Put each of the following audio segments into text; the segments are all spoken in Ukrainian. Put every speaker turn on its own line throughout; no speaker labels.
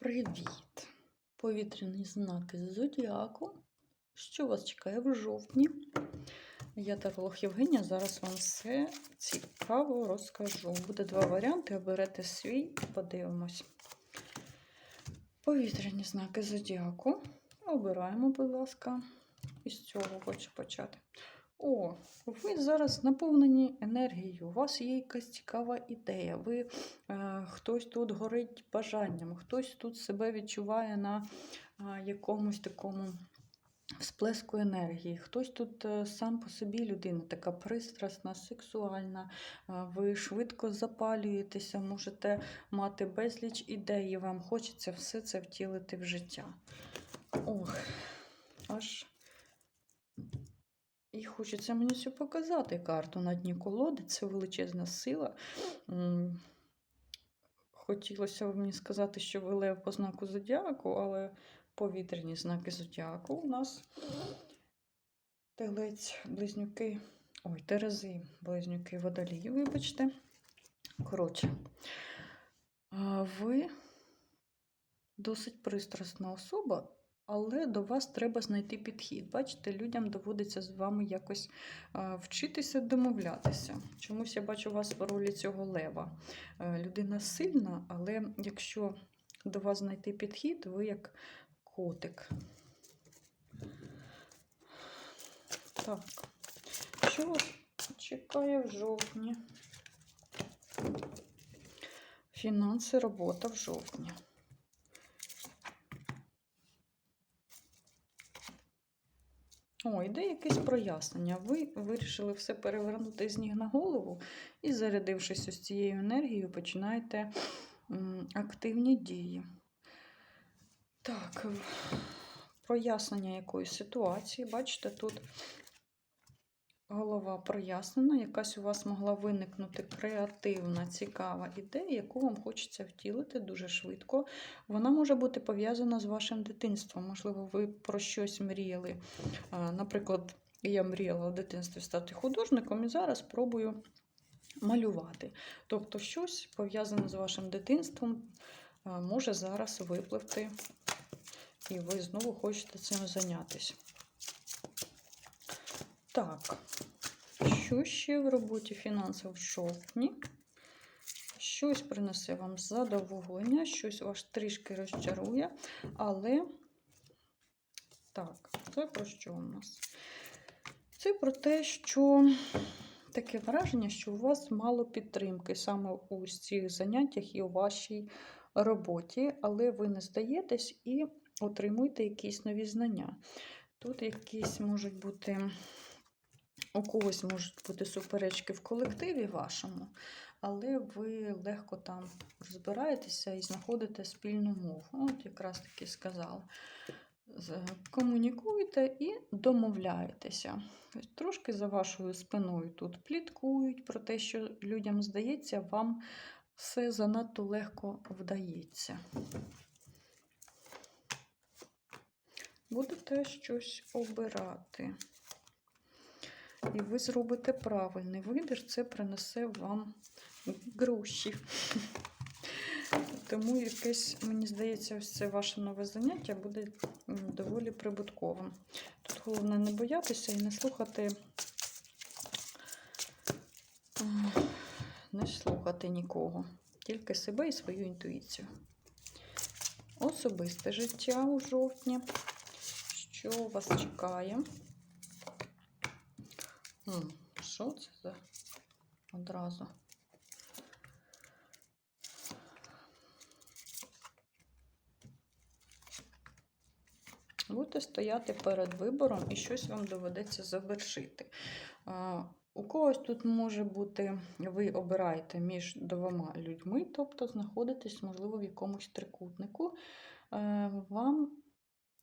Привіт! Повітряні знаки з зодіаку. Що вас чекає в жовтні? Я таролог Євгенія. Зараз вам все цікаво розкажу. Буде два варіанти. Оберете свій і подивимось. Повітряні знаки зодіаку. Обираємо, будь ласка. Із цього хочу почати. О, ви зараз наповнені енергією. У вас є якась цікава ідея. Ви е, хтось тут горить бажанням, хтось тут себе відчуває на е, якомусь такому всплеску енергії. Хтось тут е, сам по собі людина, така пристрасна, сексуальна. е, Ви швидко запалюєтеся, можете мати безліч ідей, вам хочеться все це втілити в життя. Ох, аж. І хочеться мені цю показати карту на дні колоди. Це величезна сила. Хотілося б мені сказати, що ви лев по знаку зодіаку, але повітряні знаки зодіаку у нас телець, близнюки, ой, терези, близнюки водолії, вибачте. Коротше, ви досить пристрасна особа, але до вас треба знайти підхід. Бачите, людям доводиться з вами якось а, вчитися домовлятися. Чомусь я бачу вас в ролі цього лева. Е, Людина сильна, але якщо до вас знайти підхід, ви як котик. Так, що чекає в жовтні? Фінанси, робота в жовтні. О, йде якесь прояснення. Ви вирішили все перевернути з ніг на голову і, зарядившись ось цією енергією, починаєте активні дії. Так, прояснення якоїсь ситуації. Бачите, тут голова прояснена, якась у вас могла виникнути креативна, цікава ідея, яку вам хочеться втілити дуже швидко. Вона може бути пов'язана з вашим дитинством. Можливо, ви про щось мріяли. Наприклад, я мріяла в дитинстві стати художником і зараз пробую малювати. Тобто, щось пов'язане з вашим дитинством може зараз випливти, і ви знову хочете цим зайнятися. Так, що ще в роботі фінансів в жовтні? Щось принесе вам задоволення, щось вас трішки розчарує, але так, це про що у нас? Це про те, що таке враження, що у вас мало підтримки саме у цих заняттях і у вашій роботі, але ви не здаєтесь і отримуєте якісь нові знання. Тут якісь можуть бути, у когось можуть бути суперечки в колективі вашому, але ви легко там розбираєтеся і знаходите спільну мову. От якраз таки сказала. Комунікуєте і домовляєтеся. Трошки за вашою спиною тут пліткують про те, що людям здається, вам все занадто легко вдається. Будете щось обирати. І ви зробите правильний вибір, це принесе вам гроші. Тому якесь, мені здається, ось це ваше нове заняття буде доволі прибутковим. Тут головне не боятися і не слухати, не слухати нікого, тільки себе і свою інтуїцію. Особисте життя у жовтні. Що вас чекає? Що це за одразу? Будете стояти перед вибором і щось вам доведеться завершити. У когось тут може бути, ви обираєте між двома людьми, тобто знаходитесь, можливо, в якомусь трикутнику. Е, Вам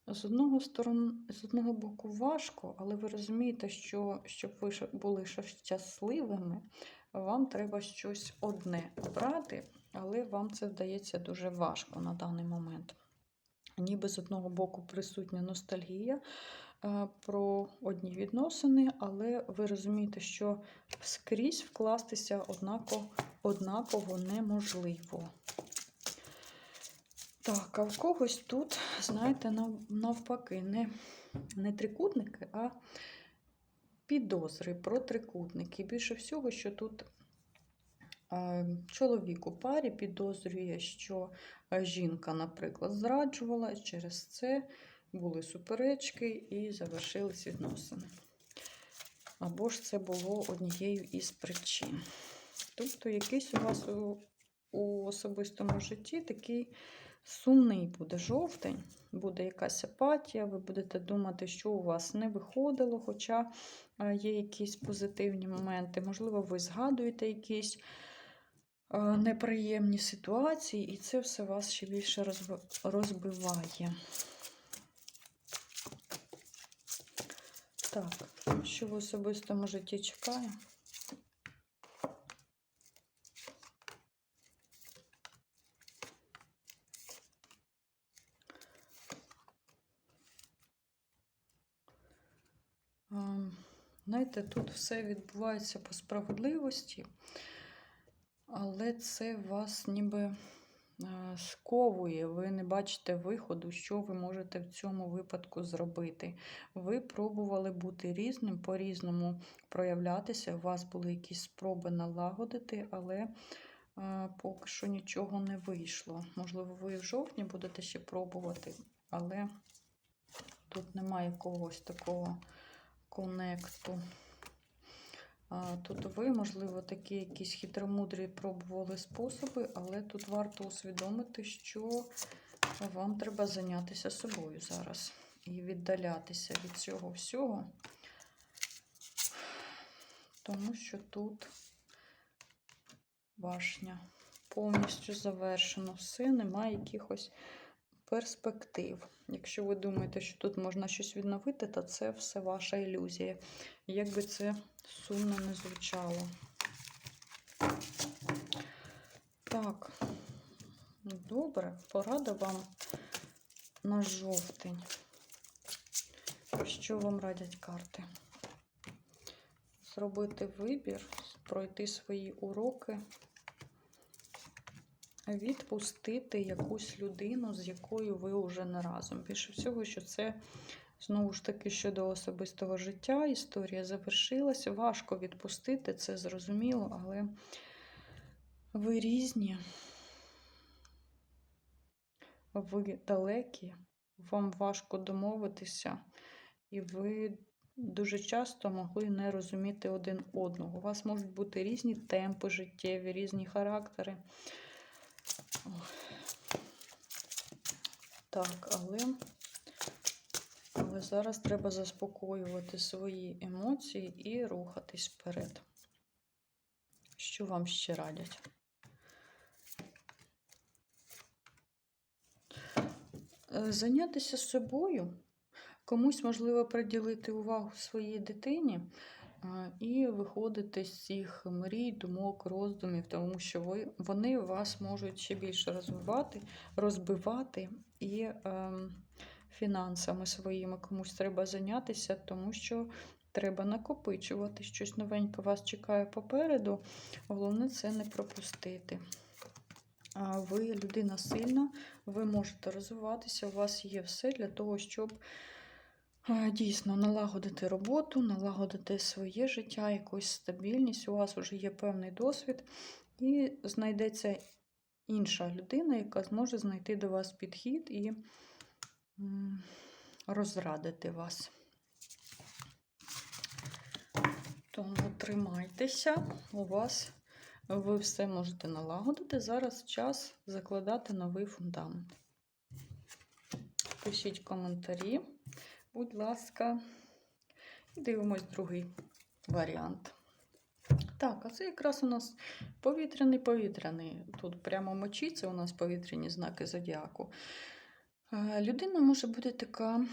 з одного сторон, з одного боку важко, але ви розумієте, що щоб ви були щасливими, вам треба щось одне обрати, але вам це вдається дуже важко на даний момент. Ніби з одного боку присутня ностальгія е, про одні відносини, але ви розумієте, що скрізь вкластися однаково, однаково неможливо. Так, а в когось тут, знаєте, навпаки, не, не трикутники, а підозри про трикутники. Більше всього, що тут е, чоловік у парі підозрює, що е, жінка, наприклад, зраджувала, через це були суперечки і завершились відносини. Або ж це було однією із причин. Тобто якийсь у вас у, у особистому житті такий сумний буде жовтень, буде якась апатія, ви будете думати, що у вас не виходило, хоча е, є якісь позитивні моменти. Можливо, ви згадуєте якісь е, неприємні ситуації, і це все вас ще більше розбиває. Так, що в особистому житті чекає? Знаєте, тут все відбувається по справедливості, але це вас ніби е, сковує. Ви не бачите виходу, що ви можете в цьому випадку зробити. Ви пробували бути різним, по-різному проявлятися. У вас були якісь спроби налагодити, але е, поки що нічого не вийшло. Можливо, ви в жовтні будете ще пробувати, але тут немає якогось такого конекту. Тут ви, можливо, такі якісь хитромудрі пробували способи, але тут варто усвідомити, що вам треба зайнятися собою зараз і віддалятися від цього всього, тому що тут башня повністю завершено все, немає якихось перспектив. Якщо ви думаєте, що тут можна щось відновити, то це все ваша ілюзія. Як би це сумно не звучало. Так, добре, порада вам на жовтень. Що вам радять карти? Зробити вибір, пройти свої уроки відпустити якусь людину, з якою ви вже не разом. Більше всього, що це знову ж таки щодо особистого життя. Історія завершилася. Важко відпустити, це зрозуміло, але ви різні, ви далекі, вам важко домовитися, і ви. Дуже часто могли не розуміти один одного. У вас можуть бути різні темпи життєві, різні характери. Так, але, але зараз треба заспокоювати свої емоції і рухатись вперед. Що вам ще радять? Е, Зайнятися собою, комусь можливо приділити увагу своїй дитині і виходити з цих мрій, думок, роздумів, тому що ви, вони вас можуть ще більше розвивати, розбивати і е, фінансами своїми комусь треба зайнятися, тому що треба накопичувати щось новеньке вас чекає попереду. Головне це не пропустити. А Ви людина сильна, ви можете розвиватися, у вас є все для того, щоб Дійсно, налагодити роботу, налагодити своє життя, якусь стабільність. У вас вже є певний досвід, і знайдеться інша людина, яка зможе знайти до вас підхід і розрадити вас. Тому тримайтеся, у вас ви все можете налагодити. Зараз час закладати новий фундамент. Пишіть коментарі. Будь ласка, і дивимось другий варіант. Так, а це якраз у нас повітряний повітряний. Тут прямо мочиться у нас повітряні знаки зодіаку. Е, Людина може бути така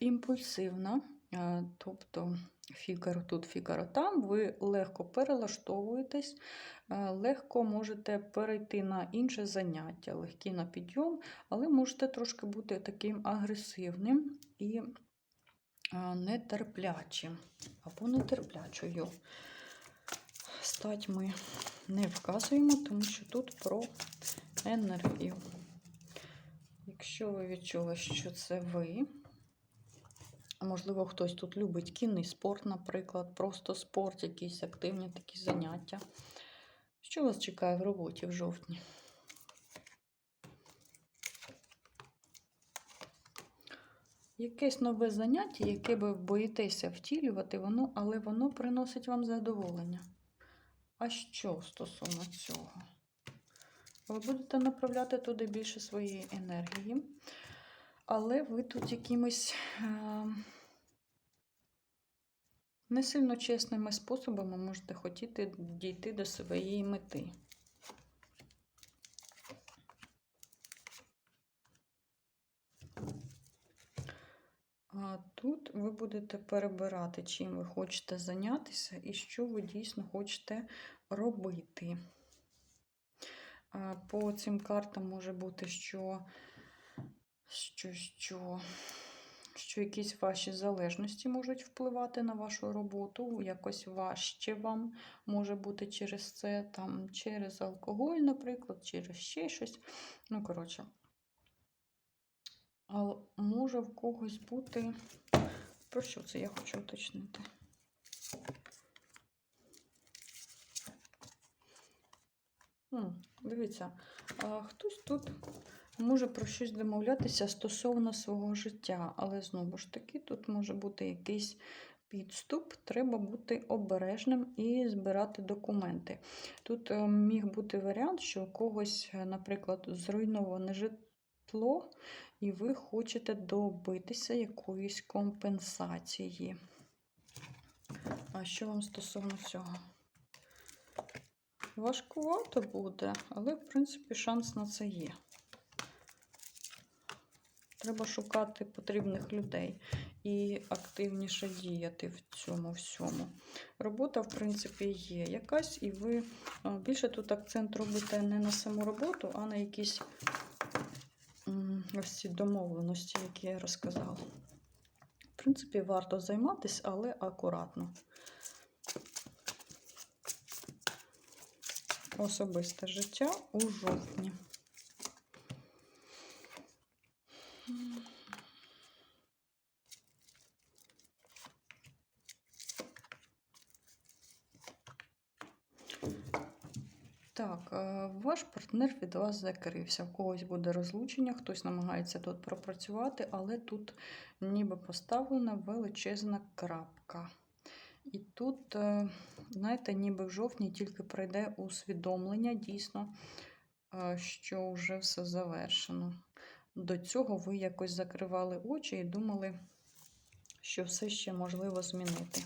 імпульсивна, е, тобто фігаро тут, фігаро там, ви легко перелаштовуєтесь, е, легко можете перейти на інше заняття, легкі на підйом, але можете трошки бути таким агресивним і нетерплячим або нетерплячою. Стать ми не вказуємо, тому що тут про енергію. Якщо ви відчули, що це ви, можливо, хтось тут любить кінний спорт, наприклад, просто спорт, якісь активні такі заняття. Що вас чекає в роботі в жовтні? Якесь нове заняття, яке ви боїтеся втілювати, воно, але воно приносить вам задоволення. А що стосовно цього? Ви будете направляти туди більше своєї енергії, але ви тут якимись е, не сильно чесними способами можете хотіти дійти до своєї мети. А тут ви будете перебирати, чим ви хочете зайнятися і що ви дійсно хочете робити. По цим картам може бути, що, що, що, що якісь ваші залежності можуть впливати на вашу роботу, якось важче вам може бути через це, там, через алкоголь, наприклад, через ще щось. Ну, коротше. А може в когось бути. Про що це я хочу уточнити? Дивіться, а хтось тут може про щось домовлятися стосовно свого життя, але знову ж таки, тут може бути якийсь підступ, треба бути обережним і збирати документи. Тут е, міг бути варіант, що у когось, е, наприклад, зруйноване житло, і ви хочете добитися якоїсь компенсації. А що вам стосовно цього? Важкувато буде, але, в принципі, шанс на це є. Треба шукати потрібних людей і активніше діяти в цьому всьому. Робота, в принципі, є якась, і ви більше тут акцент робите не на саму роботу, а на якісь ось ці домовленості, які я розказала. В принципі, варто займатися, але акуратно. Особисте життя у жовтні. Так, е, ваш партнер від вас закрився. В когось буде розлучення, хтось намагається тут пропрацювати, але тут ніби поставлена величезна крапка. І тут, е, знаєте, ніби в жовтні тільки прийде усвідомлення дійсно, е, що вже все завершено. До цього ви якось закривали очі і думали, що все ще можливо змінити.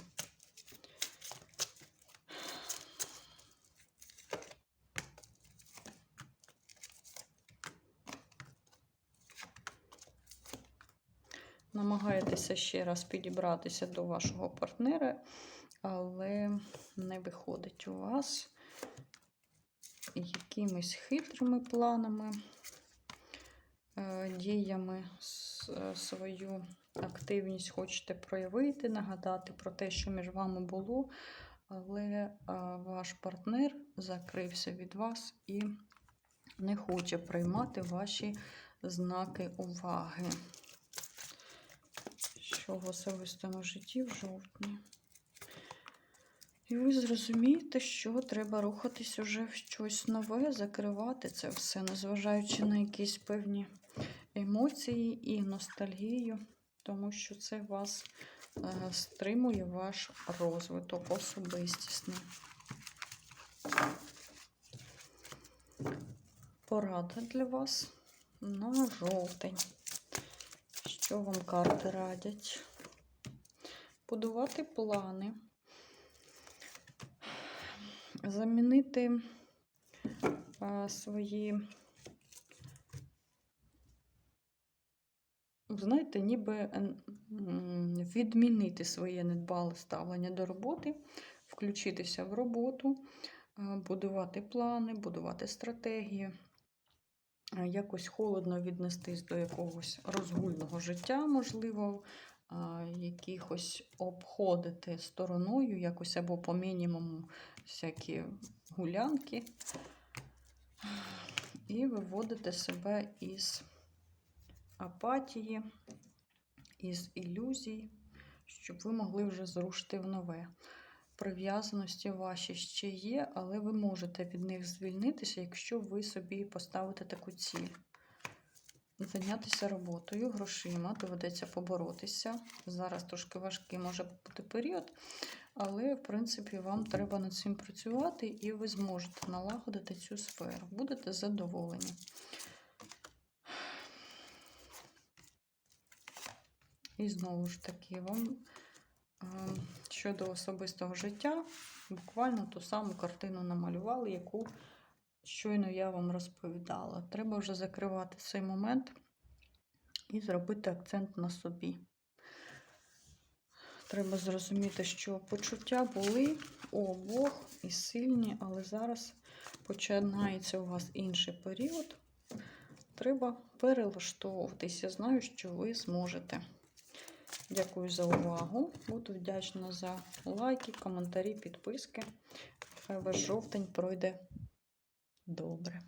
Намагаєтеся ще раз підібратися до вашого партнера, але не виходить у вас якимись хитрими планами, е, діями свою активність хочете проявити, нагадати про те, що між вами було, але е, ваш партнер закрився від вас і не хоче приймати ваші знаки уваги. Що в особистому житті в жовтні. І ви зрозумієте, що треба рухатись уже в щось нове, закривати це все, незважаючи на якісь певні емоції і ностальгію, тому що це вас е, стримує ваш розвиток особистісний. Порада для вас на жовтень. Що вам карти радять? Будувати плани, замінити а, свої, знаєте, ніби відмінити своє недбале ставлення до роботи, включитися в роботу, будувати плани, будувати стратегії. Е, якось холодно віднестись до якогось розгульного життя, можливо, якихось обходити стороною, якось або по мінімуму всякі гулянки, і виводити себе із апатії, із ілюзій, щоб ви могли вже зрушити в нове. Прив'язаності ваші ще є, але ви можете від них звільнитися, якщо ви собі поставите таку ціль. Зайнятися роботою, грошима, доведеться поборотися. Зараз трошки важкий може бути період, але, в принципі, вам треба над цим працювати, і ви зможете налагодити цю сферу. Будете задоволені. І знову ж таки, вам щодо особистого життя, буквально ту саму картину намалювали, яку щойно я вам розповідала. Треба вже закривати цей момент і зробити акцент на собі. Треба зрозуміти, що почуття були у обох і сильні, але зараз починається у вас інший період. Треба перелаштовуватись. Я знаю, що ви зможете. Дякую за увагу. Буду вдячна за лайки, коментарі, підписки. Хай ваш жовтень пройде добре.